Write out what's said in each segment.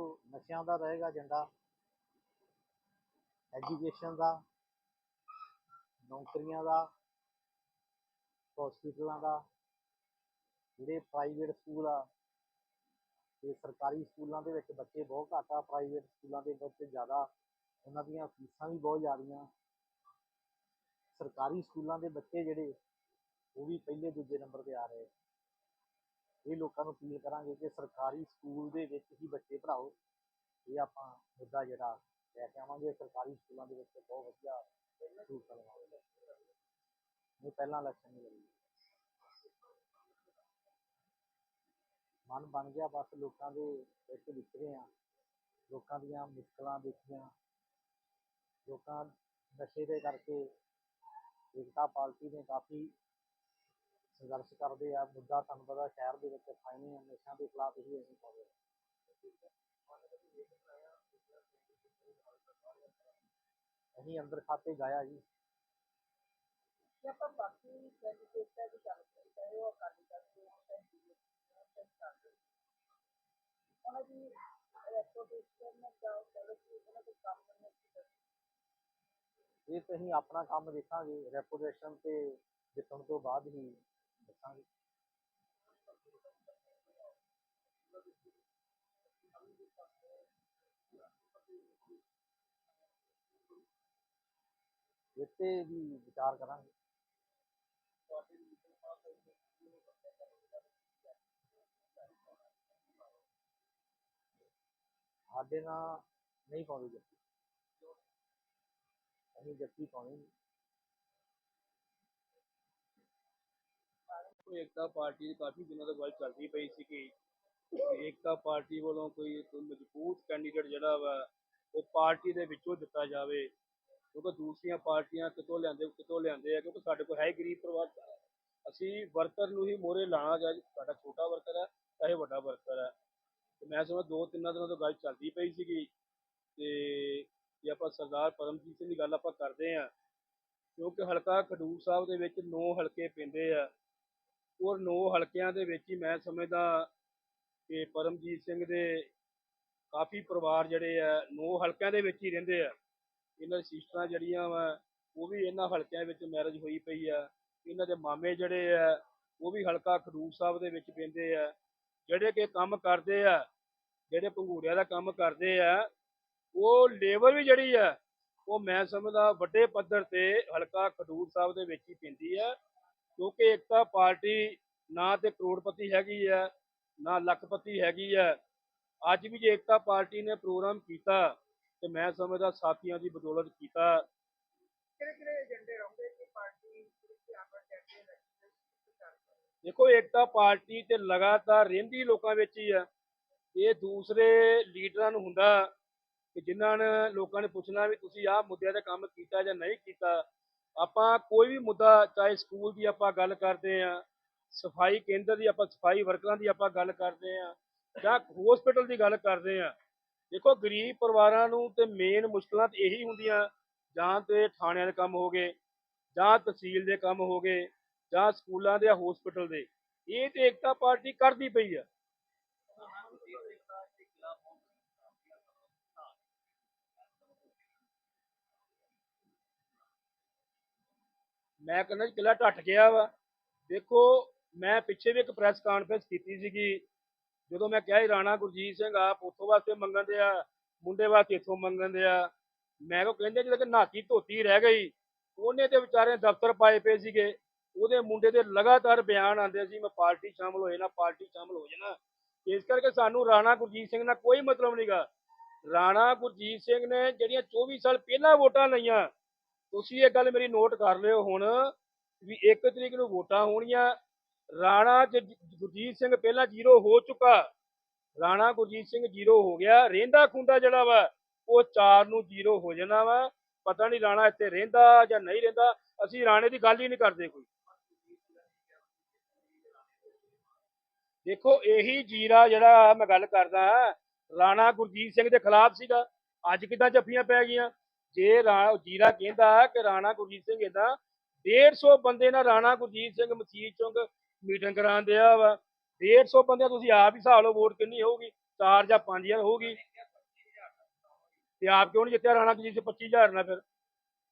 ਨਸ਼ਿਆਂ ਦਾ ਰਹੇਗਾ agenda education ਦਾ, ਨੌਕਰੀਆਂ ਦਾ ਹਸਪੀਟਲਾਂ ਦਾ, ਜਿਹੜੇ ਪ੍ਰਾਈਵੇਟ ਸਕੂਲ ਆ ਤੇ ਸਰਕਾਰੀ ਸਕੂਲਾਂ ਦੇ ਵਿੱਚ ਬੱਚੇ ਬਹੁਤ ਘੱਟ ਆ ਪ੍ਰਾਈਵੇਟ ਸਕੂਲਾਂ ਦੇ ਵਿੱਚ ਜ਼ਿਆਦਾ, ਉਹਨਾਂ ਦੀਆਂ ਫੀਸਾਂ ਵੀ ਬਹੁਤ ਜ਼ਿਆਦੀਆਂ। ਸਰਕਾਰੀ ਸਕੂਲਾਂ ਦੇ ਬੱਚੇ ਜਿਹੜੇ, ਉਹ ਵੀ ਪਹਿਲੇ ਦੂਜੇ ਨੰਬਰ ਤੇ ਆ ਰਹੇ ਇਹ ਲੋਕਾਂ ਨੂੰ ਅਪੀਲ ਕਰਾਂਗੇ ਕਿ ਸਰਕਾਰੀ ਸਕੂਲ ਦੇ ਵਿੱਚ ਹੀ ਬੱਚੇ ਪੜ੍ਹਾਓ। ਇਹ ਆਪਾਂ ਮੁੱਦਾ ਜਿਹੜਾ ਲੈ ਕੇ ਆਵਾਂਗੇ। ਸਰਕਾਰੀ ਸਕੂਲਾਂ ਦੇ ਵਿੱਚ ਬਹੁਤ ਵਧੀਆ ਸਹੂਲਤਾਂ ਲਵਾਵਾਂਗੇ ਇਹ ਪਹਿਲਾਂ ਇਲੈਕਸ਼ਨ ਨਹੀਂ ਲੜੀ ਮਨ ਬਣ ਗਿਆ, ਬਸ ਲੋਕਾਂ ਦੇ ਵਿੱਚ ਵਿਚਰੇ ਆ। ਲੋਕਾਂ ਦੀਆਂ ਮੁਸ਼ਕਲਾਂ ਦੇਖੀਆਂ। ਲੋਕਾਂ ਨਸ਼ੇ ਦੇ ਕਰਕੇ ਏਕਤਾ ਪਾਰਟੀ ਨੇ ਕਾਫੀ ਸੰਘਰਸ਼ ਕਰਦੇ ਆ ਮੁੱਦਾ ਤੁਹਾਨੂੰ ਪਤਾ ਸ਼ਹਿਰ ਦੇ ਵਿੱਚ ਫਾਈਨੇ ਆ ਨਸ਼ਿਆਂ ਦੇ ਖਿਲਾਫ ਹੀ ਅਸੀਂ ਪਾਉਂਦੇ ਅਸੀਂ ਅੰਦਰ ਖਾਤੇ ਗਾਇਆ ਜੀ। ਜੇ ਆਪਾਂ ਬਾਕੀ ਕੈਂਡੀਡੇਟਾਂ ਦੀ ਗੱਲ ਕਰੀਏ ਤਾਂ ਉਹ ਅਕਾਲੀ ਦਲ ਦੇ ਕੈਂਡੀਡੇਟ ਉਹਨਾਂ ਦੀ ਰੈਪੂਟੇਸ਼ਨ ਜਾਂ ਉਹ ਕਹਿ ਲਓ ਕਿ ਉਹਨਾਂ ਦੇ ਕੰਮ ਕਰਨੇ ਦੀ ਇਹ ਤਾਂ ਅਸੀਂ ਆਪਣਾ ਕੰਮ ਦੇਖਾਂਗੇ ਰੈਪੂਟੇਸ਼ਨ ਤੇ ਜਿੱਤਣ ਤੋਂ ਬਾਅਦ ਹੀ ਦੱਸਾਂਗੇ ਇਹ ਵੀ ਵਿਚਾਰ ਕਰਾਂਗੇ। ਸਾਡੇ ਨਾਲ ਨਹੀਂ ਪਾਉਂਦੇ ਜੱਫੀ। ਅਸੀਂ ਜੱਫੀ ਪਾਉਣੀ ਕੋਈ ਏਕਤਾ ਪਾਰਟੀ ਦੀ ਕਾਫੀ ਦਿਨਾਂ ਤੋਂ ਗੱਲ ਚੱਲਦੀ ਪਈ ਸੀ ਕਿ ਏਕਤਾ ਪਾਰਟੀ ਵੱਲੋਂ ਕੋਈ ਕੋਈ ਮਜ਼ਬੂਤ ਕੈਂਡੀਡੇਟ ਜਿਹੜਾ ਵਾ, ਉਹ ਪਾਰਟੀ ਦੇ ਵਿੱਚੋਂ ਦਿੱਤਾ ਜਾਵੇ। ਕਿਉਂਕਿ ਦੂਸਰੀਆਂ ਪਾਰਟੀਆਂ ਕਿਤੋਂ ਲਿਆਂਦੇ ਕਿਤੋਂ ਲਿਆਂਦੇ ਆ, ਕਿਉਂਕਿ ਸਾਡੇ ਕੋਲ ਹੈ ਹੀ ਗਰੀਬ ਪਰਿਵਾਰ। ਅਸੀਂ ਵਰਕਰ ਨੂੰ ਹੀ ਮੋਰੇ ਲਾਣਾ ਚਾਹੀਦਾ ਸਾਡਾ ਛੋਟਾ ਵਰਕਰ ਹੈ, ਚਾਹੇ ਵੱਡਾ ਵਰਕਰ ਹੈ। ਤੇ ਮੈਂ ਸਮਝ ਦੋ ਤਿੰਨਾਂ ਦਿਨਾਂ ਤੋਂ ਗੱਲ ਚੱਲਦੀ ਪਈ ਸੀਗੀ। ਤੇ ਜੇ ਆਪਾਂ ਸਰਦਾਰ ਪਰਮਜੀਤ ਸਿੰਘ ਦੀ ਗੱਲ ਆਪਾਂ ਕਰਦੇ ਆ ਕਿਉਂਕਿ ਹਲਕਾ ਖਡੂਰ ਸਾਹਿਬ ਦੇ ਵਿੱਚ 9 ਹਲਕੇ ਪੈਂਦੇ ਆ। ਔਰ ਨੌ ਹਲਕਿਆਂ ਦੇ ਵਿੱਚ ਹੀ ਮੈਂ ਸਮਝਦਾ ਕਿ ਪਰਮਜੀਤ ਸਿੰਘ ਦੇ ਕਾਫੀ ਪਰਿਵਾਰ ਜਿਹੜੇ ਆ, ਨੌ ਹਲਕਿਆਂ ਦੇ ਵਿੱਚ ਹੀ ਰਹਿੰਦੇ ਆ। ਇਹਨਾਂ ਦੀ ਸਿਸਟਰਾਂ ਜਿਹੜੀਆਂ ਵਾ, ਉਹ ਵੀ ਇਹਨਾਂ ਹਲਕਿਆਂ ਵਿੱਚ ਮੈਰਿਜ ਹੋਈ ਪਈ ਆ। ਇਹਨਾਂ ਦੇ ਮਾਮੇ ਜਿਹੜੇ ਆ, ਉਹ ਵੀ ਹਲਕਾ ਖਡੂਰ ਸਾਹਿਬ ਦੇ ਵਿੱਚ ਪੈਂਦੇ ਆ। ਜਿਹੜੇ ਕਿ ਕੰਮ ਕਰਦੇ ਆ, ਜਿਹੜੇ ਪੰਗੂੜਿਆਂ ਦਾ ਕੰਮ ਕਰਦੇ ਆ, ਉਹ ਲੇਬਰ ਵੀ ਜਿਹੜੀ ਆ, ਉਹ ਮੈਂ ਸਮਝਦਾ ਵੱਡੇ ਪੱਧਰ ਤੇ ਹਲਕਾ ਖਡੂਰ ਸਾਹਿਬ ਦੇ ਵਿੱਚ ਹੀ ਪੈਂਦੀ ਆ। ਕਿਉਂਕਿ ਏਕਤਾ ਪਾਰਟੀ ਨਾ ਤੇ ਕਰੋੜਪਤੀ ਹੈਗੀ ਹੈ ਨਾ ਲੱਖਪਤੀ ਹੈਗੀ ਹੈ। ਅੱਜ ਵੀ ਜੇ ਏਕਤਾ ਪਾਰਟੀ ਨੇ ਪ੍ਰੋਗਰਾਮ ਕੀਤਾ ਤੇ ਮੈਂ ਸਮਝਦਾ ਸਾਥੀਆਂ ਦੀ ਬਦੌਲਤ ਕੀਤਾ। ਕਿਹੜੇ ਕਿਹੜੇ ਏਜੰਡੇ ਰਹੋਗੇ ਕਿ ਪਾਰਟੀ ਦੇ ਆਪਣਾ ਕੈਂਡੀਡੇਟ ਦੇਖੋ ਏਕਤਾ ਪਾਰਟੀ ਤੇ ਲਗਾਤਾਰ ਰਹਿੰਦੀ ਲੋਕਾਂ ਵਿੱਚ ਹੀ ਆ ਇਹ ਦੂਸਰੇ ਲੀਡਰਾਂ ਨੂੰ ਹੁੰਦਾ ਕਿ ਜਿਨ੍ਹਾਂ ਨੇ ਲੋਕਾਂ ਨੇ ਪੁੱਛਣਾ ਵੀ ਤੁਸੀਂ ਆਹ ਮੁੱਦਿਆਂ ਤੇ ਕੰਮ ਕੀਤਾ ਜਾਂ ਨਹੀਂ ਕੀਤਾ। ਆਪਾਂ ਕੋਈ ਵੀ ਮੁੱਦਾ, ਚਾਹੇ ਸਕੂਲ ਦੀ ਆਪਾਂ ਗੱਲ ਕਰਦੇ ਆ ਸਫ਼ਾਈ ਕੇਂਦਰ ਦੀ ਆਪਾਂ, ਸਫ਼ਾਈ ਵਰਕਰਾਂ ਦੀ ਆਪਾਂ ਗੱਲ ਕਰਦੇ ਆ ਜਾਂ ਹਸਪੀਟਲ ਦੀ ਗੱਲ ਕਰਦੇ ਆ ਦੇਖੋ ਗਰੀਬ ਪਰਿਵਾਰਾਂ ਨੂੰ ਤੇ ਮੇਨ ਮੁਸ਼ਕਲਾਂ ਤੇ ਇਹੀ ਹੁੰਦੀਆਂ, ਜਾਂ ਤੇ ਥਾਣਿਆਂ ਦੇ ਕੰਮ ਹੋ ਗਏ, ਜਾਂ ਤਹਿਸੀਲ ਦੇ ਕੰਮ ਹੋ ਗਏ, ਜਾਂ ਸਕੂਲਾਂ ਦੇ ਜਾਂ ਹਸਪੀਟਲ ਦੇ, ਇਹ ਤੇ ਏਕਤਾ ਪਾਰਟੀ ਕਰਦੀ ਪਈ ਆ। ਮੈਂ ਕਹਿੰਦਾ ਜੀ ਕਿਲਾ ਢੱਟ ਗਿਆ ਵਾ। ਦੇਖੋ, ਮੈਂ ਪਿੱਛੇ ਵੀ ਇੱਕ ਪ੍ਰੈਸ ਕਾਨਫਰੰਸ ਕੀਤੀ ਸੀਗੀ। ਜਦੋਂ ਮੈਂ ਕਿਹਾ ਰਾਣਾ ਗੁਰਜੀਤ ਸਿੰਘ ਆਪ ਉੱਥੋਂ ਵਾਸਤੇ ਮੰਗਣ ਦੇ ਆ, ਮੁੰਡੇ ਵਾਸਤੇ ਇੱਥੋਂ ਮੰਗਣ ਦੇ ਆ। ਮੈਂ ਕੋ ਕਹਿੰਦੇ ਜਦੋਂ ਕਿ ਨਾਤੀ ਧੋਤੀ ਰਹਿ ਗਈ, ਉਹਨੇ ਤੇ ਵਿਚਾਰੇ ਦਫ਼ਤਰ ਪਾਏ ਪਏ ਸੀਗੇ। ਉਹਦੇ ਮੁੰਡੇ ਦੇ ਲਗਾਤਾਰ ਬਿਆਨ ਆਉਂਦੇ ਸੀ ਮੈਂ ਪਾਰਟੀ ਸ਼ਾਮਲ ਹੋਏ ਨਾ, ਪਾਰਟੀ ਸ਼ਾਮਲ ਹੋ ਜਾਣਾ ਇਸ ਕਰਕੇ ਸਾਨੂੰ ਰਾਣਾ ਗੁਰਜੀਤ ਸਿੰਘ ਨਾਲ ਕੋਈ ਮਤਲਬ ਨਹੀਂਗਾ ਰਾਣਾ ਗੁਰਜੀਤ ਸਿੰਘ ਨੇ ਜਿਹੜੀਆਂ 24 ਸਾਲ ਪਹਿਲਾਂ ਵੋਟਾਂ ਲਈਆਂ ਤੁਸੀਂ ਇਹ ਗੱਲ ਮੇਰੀ ਨੋਟ ਕਰ ਲਿਓ ਹੁਣ ਵੀ 1 ਤਰੀਕ ਨੂੰ ਵੋਟਾਂ ਹੋਣੀਆਂ। ਰਾਣਾ ਗੁਰਜੀਤ ਸਿੰਘ ਪਹਿਲਾਂ ਜ਼ੀਰੋ ਹੋ ਚੁੱਕਾ। ਰਾਣਾ ਗੁਰਜੀਤ ਸਿੰਘ ਜ਼ੀਰੋ ਹੋ ਗਿਆ। ਰਹਿੰਦਾ ਖੁੰਦਾ ਜਿਹੜਾ ਵਾ, ਉਹ 4 ਨੂੰ ਜ਼ੀਰੋ ਹੋ ਜਾਣਾ ਵਾ। ਪਤਾ ਨਹੀਂ ਰਾਣਾ ਇੱਥੇ ਰਹਿੰਦਾ ਜਾਂ ਨਹੀਂ ਰਹਿੰਦਾ। ਅਸੀਂ ਰਾਣੇ ਦੀ ਗੱਲ ਹੀ ਨਹੀਂ ਕਰਦੇ ਕੋਈ। ਦੇਖੋ, ਇਹੀ ਜੀਰਾ ਜਿਹੜਾ ਮੈਂ ਗੱਲ ਕਰਦਾ, ਰਾਣਾ ਗੁਰਜੀਤ ਸਿੰਘ ਦੇ ਖਿਲਾਫ ਸੀਗਾ। ਅੱਜ ਕਿਦਾਂ ਜੱਫੀਆਂ ਪੈ ਗਈਆਂ? ਜੇ ਰਾ- ਜੀਰਾ ਕਹਿੰਦਾ ਕਿ ਰਾਣਾ ਗੁਰਜੀਤ ਸਿੰਘ ਏਦਾਂ 150 ਬੰਦੇ ਨਾਲ ਰਾਣਾ ਗੁਰਜੀਤ ਸਿੰਘ ਮਸੀਹ ਚੌਂਕ ਮੀਟਿੰਗ ਕਰਾਉਣ ਦਿਆ ਵਾ। 150 ਬੰਦਿਆਂ ਤੁਸੀਂ ਆਪ ਹੀ ਹਿਸਾਬ ਲਓ ਵੋਟ ਕਿੰਨੀ ਹੋਊਗੀ? 4 ਜਾਂ 5000 ਹੋਊਗੀ। ਤੇ ਆਪ ਕਿਉਂ ਨਹੀਂ ਜਿੱਤਿਆ ਰਾਣਾ ਗੁਰਜੀਤ ਸਿੰਘ? 25000 ਨਾਲ ਫਿਰ।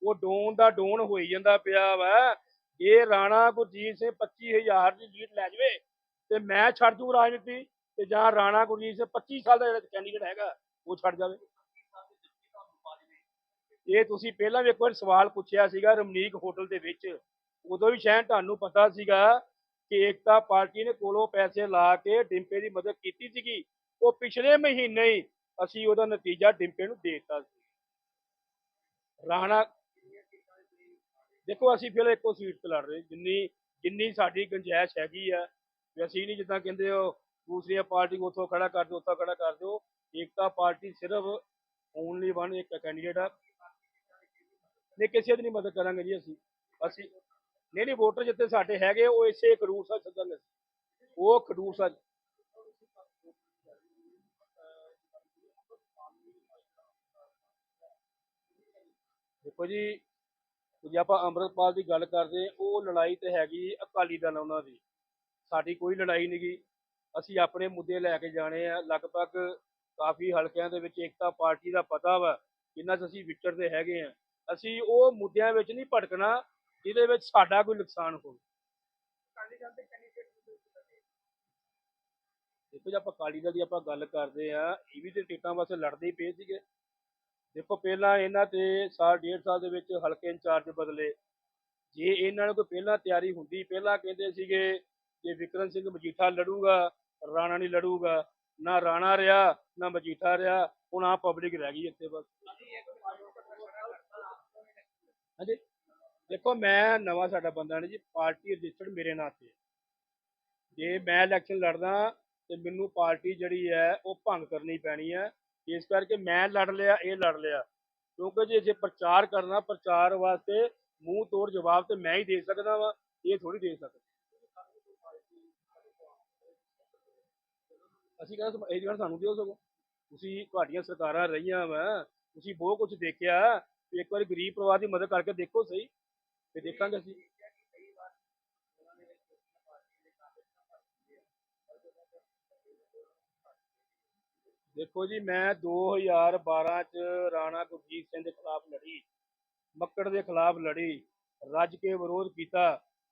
ਉਹ ਡੋਨ ਦਾ ਡੋਨ ਹੋਈ ਜਾਂਦਾ ਪਿਆ ਵਾ। ਇਹ ਰਾਣਾ ਗੁਰਜੀਤ ਸਿੰਘ 25000 ਦੀ ਲੀਡ ਲੈ ਜਾਵੇ, ਤੇ ਮੈਂ ਛੱਡ ਦੂੰ ਰਾਜਨੀਤੀ, ਤੇ ਜਾਂ ਰਾਣਾ ਗੁਰਜੀਤ ਸਿੰਘ 25 ਸਾਲ ਦਾ ਜਿਹੜਾ ਕੈਂਡੀਡੇਟ ਹੈਗਾ, ਉਹ ਛੱਡ ਜਾਵੇ। ਇਹ ਤੁਸੀਂ ਪਹਿਲਾਂ ਵੀ ਇੱਕ ਵਾਰ ਸਵਾਲ ਪੁੱਛਿਆ ਸੀਗਾ ਰਮਨੀਕ ਹੋਟਲ ਦੇ ਵਿੱਚ। ਉਦੋਂ ਵੀ ਸ਼ਾਇਦ ਤੁਹਾਨੂੰ ਪਤਾ ਸੀਗਾ ਕਿ ਏਕਤਾ ਪਾਰਟੀ ਨੇ ਕੋਲੋਂ ਪੈਸੇ ਲਾ ਕੇ ਡਿੰਪੇ ਦੀ ਮਦਦ ਕੀਤੀ ਸੀਗੀ। ਉਹ ਪਿਛਲੇ ਮਹੀਨੇ ਹੀ ਅਸੀਂ ਉਹਦਾ ਨਤੀਜਾ ਡਿੰਪੇ ਨੂੰ ਦੇ ਦਿੱਤਾ ਸੀ। ਰਾਣਾ, ਦੇਖੋ ਅਸੀਂ ਫਿਰ ਇੱਕੋ ਸੀਟ ਤੇ ਲੜ ਰਹੇ। ਜਿੰਨੀ ਜਿੰਨੀ ਸਾਡੀ ਗੁੰਜਾਇਸ਼ ਹੈਗੀ ਆ, ਵੀ ਅਸੀਂ ਨਹੀਂ ਜਿੱਦਾਂ ਕਹਿੰਦੇ ਹੋ, ਦੂਸਰੀਆਂ ਪਾਰਟੀ ਉੱਥੋਂ ਖੜਾ ਕਰ ਦਿਓ, ਉੱਥੋਂ ਖੜਾ ਕਰ ਦਿਓ। ਏਕਤਾ ਪਾਰਟੀ ਸਿਰਫ ਓਨਲੀ ਵਨ ਇੱਕ ਕੈਂਡੀਡੇਟ ਆ। ਨਹੀਂ, ਕਿਸੇ ਦੀ ਨਹੀਂ ਮਦਦ ਕਰਾਂਗੇ ਜੀ ਅਸੀਂ। ਅਸੀਂ ਨਹੀਂ ਨਹੀਂ, ਵੋਟਰ ਜਿੱਥੇ ਸਾਡੇ ਹੈਗੇ, ਉਹ ਇਸੇ ਖਡੂਰ ਸਾਹਿਬ ਸੱਦਣ ਉਹ ਖਡੂਰ ਸਾਹਿਬ। ਦੇਖੋ ਜੀ, ਜੇ ਆਪਾਂ ਅੰਮ੍ਰਿਤਪਾਲ ਦੀ ਗੱਲ ਕਰਦੇ, ਉਹ ਲੜਾਈ ਤੇ ਹੈਗੀ ਅਕਾਲੀ ਦਲ ਉਹਨਾਂ ਦੀ। ਸਾਡੀ ਕੋਈ ਲੜਾਈ ਨਹੀਂ ਗੀ। ਅਸੀਂ ਆਪਣੇ ਮੁੱਦੇ ਲੈ ਕੇ ਜਾਣੇ ਆ। ਲਗਭਗ ਕਾਫੀ ਹਲਕਿਆਂ ਦੇ ਵਿੱਚ ਏਕਤਾ ਪਾਰਟੀ ਦਾ ਪਤਾ ਵਾ, ਜਿੰਨਾ 'ਚ ਅਸੀਂ ਵਿਚਰਦੇ ਹੈਗੇ ਆ। ਅਸੀਂ ਉਹ ਮੁੱਦਿਆਂ ਵਿੱਚ ਨਹੀਂ ਭਟਕਣਾ ਜਿਹਦੇ ਵਿੱਚ ਸਾਡਾ ਕੋਈ ਨੁਕਸਾਨ ਹੋਵੇ। ਦੇਖੋ ਜੇ ਆਪਾਂ ਅਕਾਲੀ ਦਲ ਦੀ ਆਪਾਂ ਗੱਲ ਕਰਦੇ ਆ ਇਹ ਵੀ ਤੇ ਟਿਕਟਾਂ ਵਾਸਤੇ ਲੜਦੇ ਹੀ ਪਏ ਸੀਗੇ। ਦੇਖੋ ਪਹਿਲਾਂ ਇਹਨਾਂ ਤੇ ਸਾਲ ਡੇਢ ਸਾਲ ਦੇ ਵਿੱਚ ਹਲਕੇ ਇੰਚਾਰਜ ਬਦਲੇ। ਜੇ ਇਹਨਾਂ ਨੂੰ ਕੋਈ ਪਹਿਲਾਂ ਤਿਆਰੀ ਹੁੰਦੀ ਪਹਿਲਾਂ ਕਹਿੰਦੇ ਸੀਗੇ ਕਿ ਵਿਕਰਮ ਸਿੰਘ ਮਜੀਠਾ ਲੜੂਗਾ ਰਾਣਾ ਨਹੀਂ ਲੜੂਗਾ। ਨਾ ਰਾਣਾ ਰਿਹਾ ਨਾ ਮਜੀਠਾ ਰਿਹਾ ਹੁਣ ਆ ਪਬਲਿਕ ਰਹਿ ਗਈ ਇੱਥੇ ਬਸ। ਹਾਂਜੀ। ਦੇਖੋ, ਮੈਂ ਨਵਾਂ ਸਾਡਾ ਬੰਦਾ ਨਹੀਂ ਜੀ, ਪਾਰਟੀ ਰਜਿਸਟਰਡ ਮੇਰੇ ਨਾਂ ਤੇ ਹੈ। ਜੇ ਮੈਂ ਇਲੈਕਸ਼ਨ ਲੜਦਾ ਤੇ ਮੈਨੂੰ ਪਾਰਟੀ ਜਿਹੜੀ ਹੈ, ਉਹ ਭੰਗ ਕਰਨੀ ਪੈਣੀ ਹੈ। ਇਸ ਕਰਕੇ ਮੈਂ ਲੜ ਲਿਆ, ਇਹ ਲੜ ਲਿਆ। ਕਿਉਂਕਿ ਜੇ ਜੇ ਪ੍ਰਚਾਰ ਕਰਨਾ, ਪ੍ਰਚਾਰ ਵਾਸਤੇ ਮੂੰਹ ਤੋੜ ਜਵਾਬ ਤੇ ਮੈਂ ਹੀ ਦੇ ਸਕਦਾ ਵਾਂ, ਇਹ ਥੋੜੀ ਦੇ ਸਕਦਾ। ਅਸੀਂ ਕਹਿੰਦਾ ਇਹ ਜਿਹੜਾ ਸਾਨੂੰ ਦਿਓ ਸਗੋਂ। ਤੁਸੀਂ ਤੁਹਾਡੀਆਂ ਸਰਕਾਰਾਂ ਰਹੀਆਂ ਵਾ, ਤੁਸੀਂ ਬਹੁਤ ਕੁਝ ਦੇਖਿਆ। ਵੀ ਇੱਕ ਵਾਰੀ ਗਰੀਬ ਪਰਿਵਾਰ ਦੀ ਮਦਦ ਕਰਕੇ ਦੇਖੋ ਸਹੀ ਤੇ ਦੇਖਾਂਗੇ ਅਸੀਂ। ਦੇਖੋ ਜੀ, ਮੈਂ 2012 ਚ ਰਾਣਾ ਗੁਰਜੀਤ ਸਿੰਘ ਦੇ ਖਿਲਾਫ ਲੜੀ, ਮੱਕੜ ਦੇ ਖਿਲਾਫ ਲੜੀ, ਰੱਜ ਕੇ ਵਿਰੋਧ ਕੀਤਾ।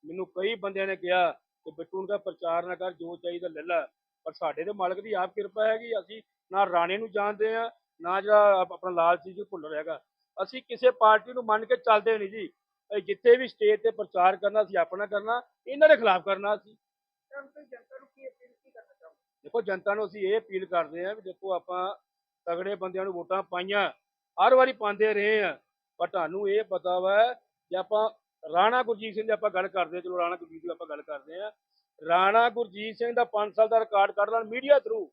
ਮੈਨੂੰ ਕਈ ਬੰਦਿਆਂ ਨੇ ਕਿਹਾ ਕਿ ਬਿੱਟੂ ਦਾ ਪ੍ਰਚਾਰ ਨਾ ਕਰ, ਜੋ ਚਾਹੀਦਾ ਲੈ ਲੈ, ਪਰ ਸਾਡੇ ਤੇ ਮਾਲਕ ਦੀ ਆਪ ਕਿਰਪਾ ਹੈਗੀ, ਅਸੀਂ ਨਾ ਰਾਣੇ ਨੂੰ ਜਾਣਦੇ ਆ ਨਾ ਜਿਹੜਾ ਆਪਣਾ ਲਾਲ ਸਿੰਘ ਜੀ ਭੁੱਲਰ ਹੈਗਾ। ਅਸੀਂ ਕਿਸੇ ਪਾਰਟੀ ਨੂੰ ਮੰਨ ਕੇ ਚੱਲਦੇ ਨਹੀਂ ਜੀ। ਜਿੱਥੇ ਵੀ ਸਟੇਜ ਤੇ ਪ੍ਰਚਾਰ ਕਰਨਾ ਅਸੀਂ ਆਪਣਾ ਕਰਨਾ ਇਹਨਾਂ ਦੇ ਖਿਲਾਫ ਕਰਨਾ ਅਸੀਂ। ਦੇਖੋ ਜਨਤਾ ਨੂੰ ਅਸੀਂ ਇਹ ਅਪੀਲ ਕਰਦੇ ਹਾਂ ਵੀ ਦੇਖੋ ਆਪਾਂ ਤਗੜੇ ਬੰਦਿਆਂ ਨੂੰ ਵੋਟਾਂ ਪਾਈਆਂ ਹਰ ਵਾਰੀ ਪਾਉਂਦੇ ਰਹੇ ਆ ਪਰ ਤੁਹਾਨੂੰ ਇਹ ਪਤਾ ਵਾ ਜੇ ਆਪਾਂ ਰਾਣਾ ਗੁਰਜੀਤ ਸਿੰਘ ਦੀ ਆਪਾਂ ਗੱਲ ਕਰਦੇ ਚਲੋ ਰਾਣਾ ਗੁਰਜੀਤ ਦੀ ਆਪਾਂ ਗੱਲ ਕਰਦੇ ਆ ਰਾਣਾ ਗੁਰਜੀਤ ਸਿੰਘ ਦਾ 5 ਸਾਲ ਦਾ ਰਿਕਾਰਡ ਕੱਢ ਲੈਣ ਮੀਡੀਆ ਥਰੂ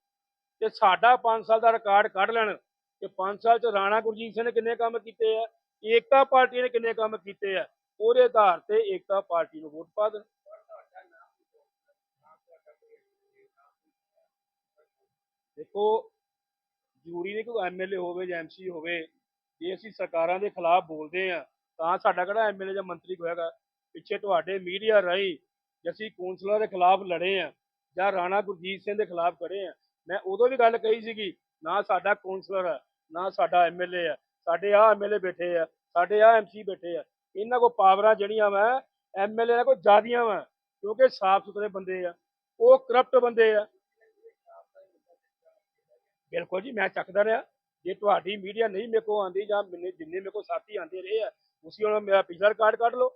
ਤੇ ਸਾਡਾ 5 ਸਾਲ ਦਾ ਰਿਕਾਰਡ ਕੱਢ ਲੈਣ। ਕਿ 5 ਸਾਲ ਚ ਰਾਣਾ ਗੁਰਜੀਤ ਸਿੰਘ ਨੇ ਕਿੰਨੇ ਕੰਮ ਕੀਤੇ ਆ? ਏਕਤਾ ਪਾਰਟੀ ਨੇ ਕਿੰਨੇ ਕੰਮ ਕੀਤੇ ਆ? ਉਹਦੇ ਆਧਾਰ ਤੇ ਏਕਤਾ ਪਾਰਟੀ ਨੂੰ ਵੋਟ ਪਾ ਦੇਣ। ਦੇਖੋ, ਜ਼ਰੂਰੀ ਨਹੀਂ ਕੋਈ ਐਮਐਲਏ ਹੋਵੇ ਜਾਂ ਐਮਸੀ ਹੋਵੇ। ਜੇ ਅਸੀਂ ਸਰਕਾਰਾਂ ਦੇ ਖਿਲਾਫ ਬੋਲਦੇ ਆ, ਤਾਂ ਸਾਡਾ ਕਿਹੜਾ ਐਮਐਲਏ ਜਾਂ ਮੰਤਰੀ ਕੋਈ ਹੈਗਾ? ਪਿੱਛੇ ਤੁਹਾਡੇ ਮੀਡੀਆ ਰਾਹੀਂ ਜੇ ਅਸੀਂ ਕੌਂਸਲਰ ਦੇ ਖਿਲਾਫ ਲੜੇ ਆ ਜਾਂ ਰਾਣਾ ਗੁਰਜੀਤ ਸਿੰਘ ਦੇ ਖਿਲਾਫ ਖੜੇ ਆ, ਮੈਂ ਉਦੋਂ ਵੀ ਗੱਲ ਕਹੀ ਸੀਗੀ, ਨਾ ਸਾਡਾ ਕੌਂਸਲਰ ਆ ਨਾ ਸਾਡਾ ਐਮਐਲਏ ਆ, ਸਾਡੇ ਆ ਐਮਐਲਏ ਬੈਠੇ ਆ, ਸਾਡੇ ਆ ਐਮਸੀ ਬੈਠੇ ਆ। ਇਹਨਾਂ ਕੋ ਪਾਵਰਾਂ ਜਿਹੜੀਆਂ ਵਾ ਐਮਐਲਏ ਨਾਲ ਕੋਈ ਜ਼ਿਆਦੀਆਂ ਵਾ, ਕਿਉਂਕਿ ਸਾਫ਼ ਸੁਥਰੇ ਬੰਦੇ ਆ, ਉਹ ਕਰਪਟ ਬੰਦੇ ਆ। ਬਿਲਕੁਲ ਜੀ, ਮੈਂ ਚੱਕਦਾ ਰਿਹਾ। ਜੇ ਤੁਹਾਡੀ ਮੀਡੀਆ ਨਹੀਂ ਮੇਰੇ ਕੋ ਆਂਦੀ ਜਾਂ ਮੈਨੇ ਜਿੰਨੇ ਮੇਰੇ ਕੋ ਸਾਥੀ ਆਂਦੇ ਰਹੇ ਆ, ਤੁਸੀਂ ਹੁਣ ਮੇਰਾ ਪਿਛਲਾ ਰਿਕਾਰਡ ਕੱਢ ਲਓ।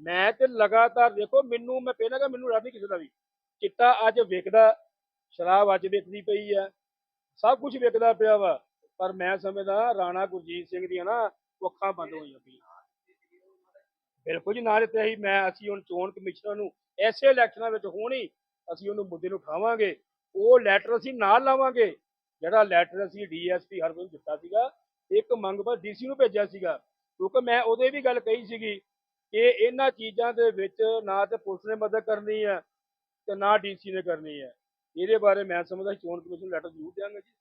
ਮੈਂ ਤੇ ਲਗਾਤਾਰ ਦੇਖੋ, ਮੈਨੂੰ ਮੈਂ ਪਹਿਲਾਂ ਕਿ ਮੈਨੂੰ ਡਰ ਨਹੀਂ ਕਿਸੇ ਦਾ ਵੀ। ਚਿੱਟਾ ਅੱਜ ਵਿਕਦਾ, ਸ਼ਰਾਬ ਅੱਜ ਵਿਕਦੀ ਪਈ ਆ, ਸਭ ਕੁਝ ਵਿਕਦਾ ਪਿਆ ਵਾ। ਪਰ ਮੈਂ ਸਮਝਦਾ ਰਾਣਾ ਗੁਰਜੀਤ ਸਿੰਘ ਦੀਆਂ ਨਾ ਉਹ ਅੱਖਾਂ ਬੰਦ ਹੋਈਆਂ ਪਈਆਂ। ਬਿਲਕੁਲ ਜੀ, ਨਾ ਦਿੱਤੇ ਸੀ। ਮੈਂ, ਅਸੀਂ ਹੁਣ ਚੋਣ ਕਮਿਸ਼ਨਰ ਨੂੰ ਐਸੇ ਇਲੈਕਸ਼ਨਾਂ ਵਿੱਚ ਹੋਣੀ, ਅਸੀਂ ਉਹਨੂੰ ਮੁੱਦੇ ਨੂੰ ਉਠਾਵਾਂਗੇ। ਉਹ ਲੈਟਰ ਅਸੀਂ ਨਾਲ ਲਾਵਾਂਗੇ। ਜਿਹੜਾ ਲੈਟਰ ਅਸੀਂ ਡੀਐਸਪੀ ਹਰਮਨ ਨੂੰ ਦਿੱਤਾ ਸੀਗਾ, ਇੱਕ ਮੰਗ ਪਰ ਡੀਸੀ ਨੂੰ ਭੇਜਿਆ ਸੀਗਾ। ਕਿਉਂਕਿ ਮੈਂ ਉਹਦੇ ਵੀ ਗੱਲ ਕਹੀ ਸੀਗੀ ਕਿ ਇਹਨਾਂ ਚੀਜ਼ਾਂ ਦੇ ਵਿੱਚ ਨਾ ਤੇ ਪੁਲਿਸ ਨੇ ਮਦਦ ਕਰਨੀ ਹੈ ਤੇ ਨਾ ਡੀਸੀ ਨੇ ਕਰਨੀ ਹੈ। ਇਹਦੇ ਬਾਰੇ ਮੈਂ ਸਮਝਦਾ ਚੋਣ ਕਮਿਸ਼ਨ ਲੈਟਰ ਜ਼ਰੂਰ ਦਿਆਂਗੇ ਜੀ।